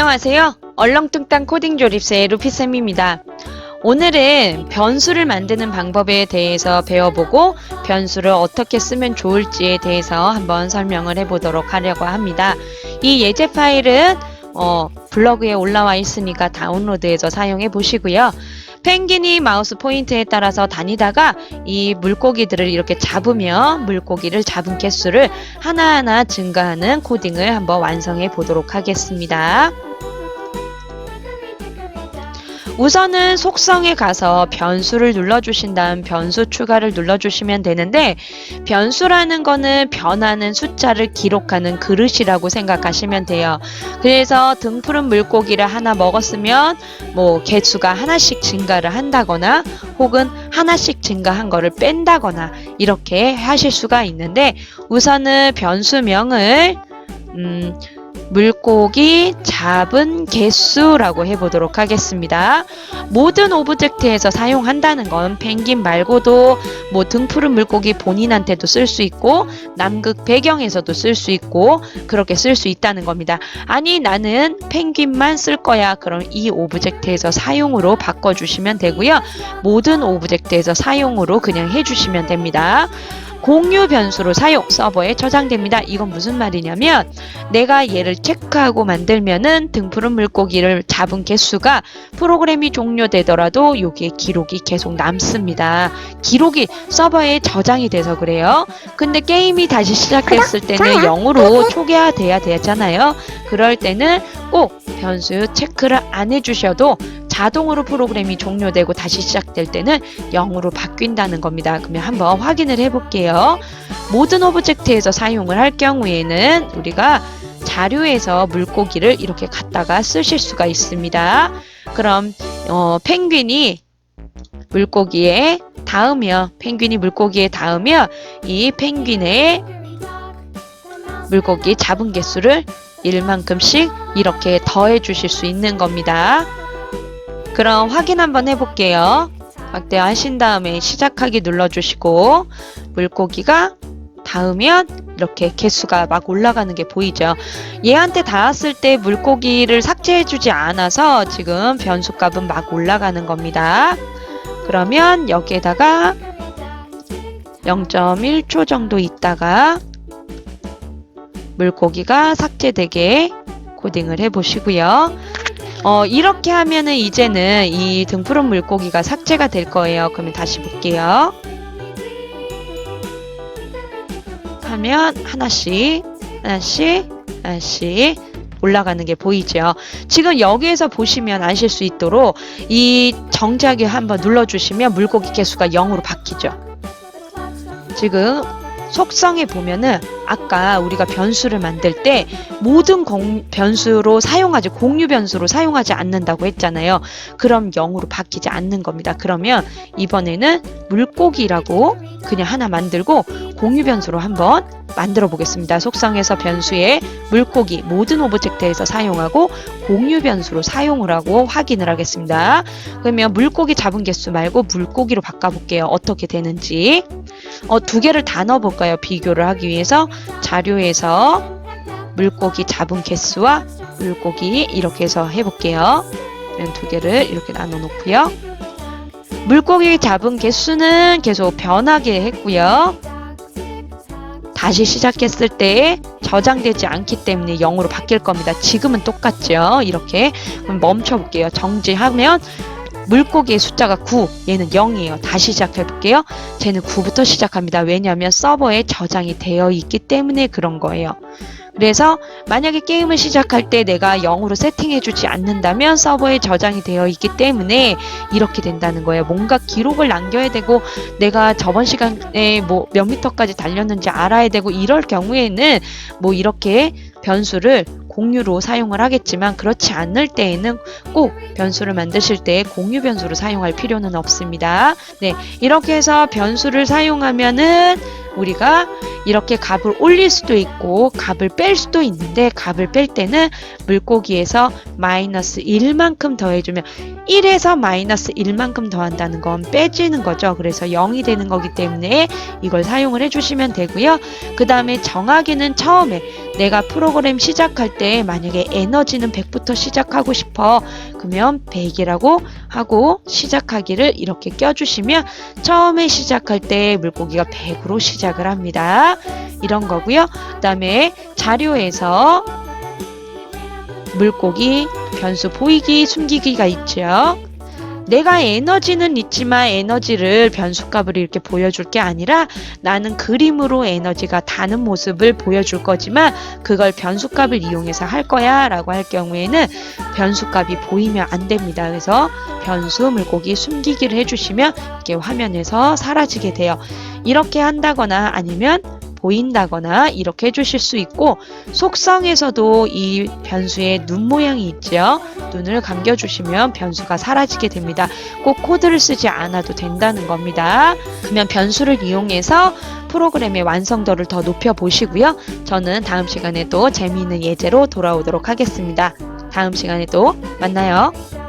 안녕하세요. 얼렁뚱땅 코딩 조립사의 루피쌤입니다. 오늘은 변수를 만드는 방법에 대해서 배워보고 변수를 어떻게 쓰면 좋을지에 대해서 한번 설명을 해보도록 하려고 합니다. 이 예제 파일은 어, 블로그에 올라와 있으니까 다운로드해서 사용해 보시고요. 펭귄이 마우스 포인트에 따라서 다니다가 이 물고기들을 이렇게 잡으면 물고기를 잡은 개수를 하나하나 증가하는 코딩을 한번 완성해 보도록 하겠습니다. 우선은 속성에 가서 변수를 눌러주신 다음 변수 추가를 눌러주시면 되는데 변수라는 거는 변하는 숫자를 기록하는 그릇이라고 생각하시면 돼요. 그래서 등푸른 물고기를 하나 먹었으면 뭐 개수가 하나씩 증가를 한다거나 혹은 하나씩 증가한 거를 뺀다거나 이렇게 하실 수가 있는데 우선은 변수명을 음, 물고기 잡은 개수라고 해보도록 하겠습니다. 모든 오브젝트에서 사용한다는 건 펭귄 말고도 뭐 등푸른 물고기 본인한테도 쓸 수 있고 남극 배경에서도 쓸 수 있고 그렇게 쓸 수 있다는 겁니다. 아니 나는 펭귄만 쓸 거야. 그럼 이 오브젝트에서 사용으로 바꿔주시면 되고요. 모든 오브젝트에서 사용으로 그냥 해주시면 됩니다. 공유 변수로 사용 서버에 저장됩니다. 이건 무슨 말이냐면 내가 얘를 체크하고 만들면은 등푸른 물고기를 잡은 개수가 프로그램이 종료되더라도 여기에 기록이 계속 남습니다. 기록이 서버에 저장이 돼서 그래요. 근데 게임이 다시 시작됐을 때는 0으로 초기화돼야 되잖아요. 그럴 때는 꼭 변수 체크를 안 해주셔도 자동으로 프로그램이 종료되고 다시 시작될 때는 0으로 바뀐다는 겁니다. 그러면 한번 확인을 해볼게요. 모든 오브젝트에서 사용을 할 경우에는 우리가 자료에서 물고기를 이렇게 갖다가 쓰실 수가 있습니다. 그럼 어, 펭귄이 물고기에 닿으며 펭귄이 물고기에 닿으며 이 펭귄의 물고기 잡은 개수를 1만큼씩 이렇게 더해 주실 수 있는 겁니다. 그럼 확인 한번 해볼게요. 확대하신 다음에 시작하기 눌러주시고 물고기가 닿으면 이렇게 개수가 막 올라가는 게 보이죠. 얘한테 닿았을 때 물고기를 삭제해주지 않아서 지금 변수값은 막 올라가는 겁니다. 그러면 여기에다가 0.1초 정도 있다가 물고기가 삭제되게 코딩을 해보시고요. 어, 이렇게 하면은 이제는 이 등푸른 물고기가 삭제가 될 거예요. 그러면 다시 볼게요. 하면 하나씩, 하나씩, 하나씩 올라가는 게 보이죠. 지금 여기에서 보시면 아실 수 있도록 이 정지하기 한번 눌러주시면 물고기 개수가 0으로 바뀌죠. 지금 속성에 보면은 아까 우리가 변수를 만들 때 모든 공, 변수로 사용하지 공유 변수로 사용하지 않는다고 했잖아요. 그럼 0으로 바뀌지 않는 겁니다. 그러면 이번에는 물고기라고 그냥 하나 만들고 공유 변수로 한번 만들어 보겠습니다. 속성에서 변수에 물고기 모든 오브젝트에서 사용하고 공유 변수로 사용을 하고 확인을 하겠습니다. 그러면 물고기 잡은 개수 말고 물고기로 바꿔볼게요. 어떻게 되는지. 어, 두 개를 다 넣어볼까요? 비교를 하기 위해서 자료에서 물고기 잡은 개수와 물고기 이렇게 해서 해볼게요. 두 개를 이렇게 나눠 놓고요. 물고기 잡은 개수는 계속 변하게 했고요. 다시 시작했을 때 저장되지 않기 때문에 0으로 바뀔 겁니다. 지금은 똑같죠. 이렇게 그럼 멈춰 볼게요. 정지하면 물고기의 숫자가 9, 얘는 0이에요. 다시 시작해 볼게요. 쟤는 9부터 시작합니다. 왜냐하면 서버에 저장이 되어 있기 때문에 그런 거예요. 그래서 만약에 게임을 시작할 때 내가 0으로 세팅해주지 않는다면 서버에 저장이 되어 있기 때문에 이렇게 된다는 거예요. 뭔가 기록을 남겨야 되고 내가 저번 시간에 뭐 몇 미터까지 달렸는지 알아야 되고 이럴 경우에는 뭐 이렇게 변수를 공유로 사용을 하겠지만 그렇지 않을 때에는 꼭 변수를 만드실 때 공유 변수로 사용할 필요는 없습니다. 네, 이렇게 해서 변수를 사용하면은 우리가 이렇게 값을 올릴 수도 있고 값을 뺄 수도 있는데 값을 뺄 때는 물고기에서 마이너스 1만큼 더해주면 1에서 마이너스 1만큼 더한다는 건 빼지는 거죠. 그래서 0이 되는 거기 때문에 이걸 사용을 해주시면 되고요. 그 다음에 정하기는 처음에 내가 프로그램 시작할 때 만약에 에너지는 100부터 시작하고 싶어. 그러면 100이라고 하고 시작하기를 이렇게 껴주시면 처음에 시작할 때 물고기가 100으로 시작 을 합니다. 이런 거고요. 그 다음에 자료에서 물고기 변수 보이기 숨기기가 있죠. 내가 에너지는 있지만 에너지를 변수값을 이렇게 보여줄 게 아니라 나는 그림으로 에너지가 다는 모습을 보여줄 거지만 그걸 변수값을 이용해서 할 거야 라고 할 경우에는 변수값이 보이면 안 됩니다. 그래서 변수 물고기 숨기기를 해주시면 이렇게 화면에서 사라지게 돼요. 이렇게 한다거나 아니면 보인다거나 이렇게 해주실 수 있고 속성에서도 이 변수의 눈 모양이 있죠. 눈을 감겨주시면 변수가 사라지게 됩니다. 꼭 코드를 쓰지 않아도 된다는 겁니다. 그러면 변수를 이용해서 프로그램의 완성도를 더 높여 보시고요. 저는 다음 시간에 또 재미있는 예제로 돌아오도록 하겠습니다. 다음 시간에 또 만나요.